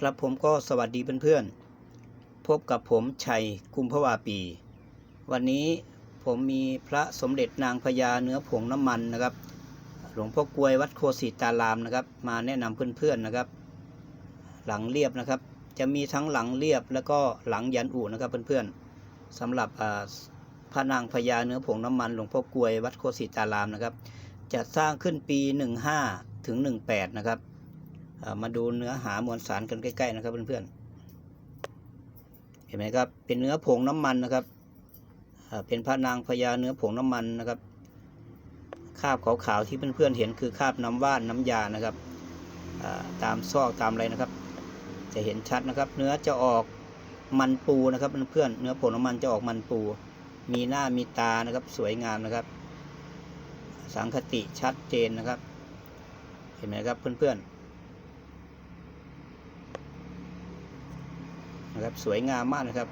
ครับผมก็สวัสดีเพื่อนๆ พบกับผมชัยกุมภวาปี วันนี้ผมมีพระสมเด็จนางพญาเนื้อผงน้ำมันนะครับ หลวงพ่อกลวยวัดโคสิตารามนะครับ มาแนะนำเพื่อนๆนะครับ หลังเรียบนะครับ จะมีทั้งหลังเรียบแล้วก็หลังยันอุนะครับเพื่อนๆสำหรับพระนางพญาเนื้อผงน้ำมัน หลวงพ่อกลวยวัดโคสิตารามนะครับ จะสร้างขึ้นปี 15ถึง18 นะครับ มาดูเนื้อหามวลสารกันใกล้ๆนะครับเพื่อนๆ เห็นไหมครับ เป็นเนื้อผงน้ำมันนะครับเป็นพระนางพญาเนื้อผงน้ำมันนะครับ คราบขาวๆที่เพื่อนๆเห็นคือคราบน้ำว่านน้ำยานะครับตามซอกตามอะไรนะครับ จะเห็นชัดนะครับ เนื้อจะออกมันปูนะครับเพื่อนๆเนื้อผงน้ำมันจะออกมันปู มีหน้ามีตานะครับ สวยงามนะครับ สังคติชัดเจนนะครับ เห็นไหมครับเพื่อนๆ นะครับสวยงามมากนะครับ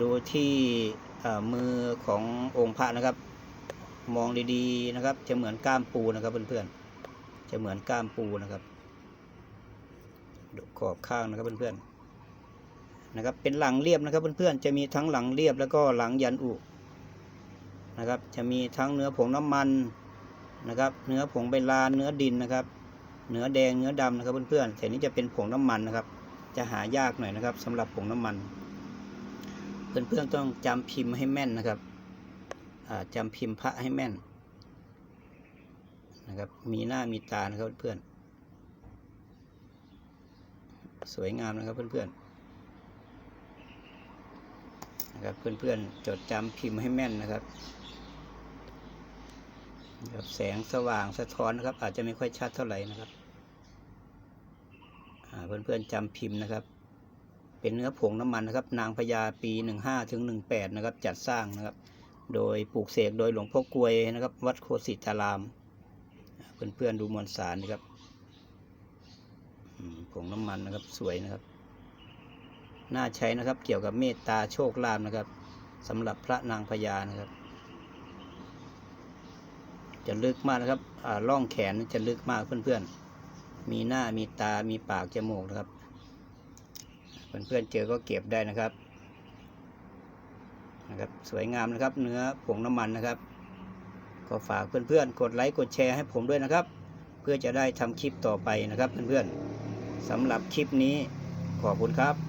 ดูที่มือขององค์พระนะครับ มองดีๆนะครับ จะเหมือนก้ามปูนะครับเพื่อนๆจะเหมือนก้ามปูนะครับดูขอบข้างนะครับเพื่อนๆนะครับ เป็นหลังเรียบนะครับเพื่อนๆจะมีทั้งหลังเรียบแล้วก็หลังยันอุนะครับ จะมีทั้งเนื้อผงน้ำมันนะครับ เนื้อผงใบลานเนื้อดินนะครับ เนื้อแดงเนื้อดำนะครับเพื่อนๆแต่นี้จะเป็นผงน้ำมันนะครับ จะหายากหน่อยนะครับสำหรับผงน้ำมัน เพื่อนๆต้องจำพิมพ์ให้แม่นนะครับอ่าจำพิมพ์พระให้แม่นนะครับมีหน้ามีตานะครับเพื่อนสวยงามนะครับเพื่อนๆนะครับเพื่อนๆจดจำพิมพ์ให้แม่นนะครับนะครับแสงสว่างสะท้อนนะครับอาจจะไม่ค่อยชัดเท่าไหร่นะครับ เพื่อนๆจำพิมพ์นะครับ เป็นเนื้อผงน้ำมันนะครับ นางพญาปี 15ถึง18 นะครับ จัดสร้างนะครับ โดยปลูกเสกโดยหลวงพ่อกลวยนะครับ วัดโคสิตารามอ่าเพื่อนๆดูมวลสารนะครับผงน้ำมันนะครับสวยนะครับ น่าใช้นะครับเกี่ยวกับเมตตาโชคลาภนะครับสำหรับพระนางพญานะครับ จะลึกมากนะครับอ่าล่องแขนจะลึกมากเพื่อนๆ มีหน้ามีตามีปากจมูกนะครับเพื่อนๆเจอก็เก็บได้นะครับนะครับสวยงามนะครับ เนื้อผงน้ำมันนะครับ ก็ฝากเพื่อนๆ กดไลค์กดแชร์ให้ผมด้วยนะครับ เพื่อจะได้ทำคลิปต่อไปนะครับเพื่อนๆสำหรับคลิปนี้ขอบคุณครับ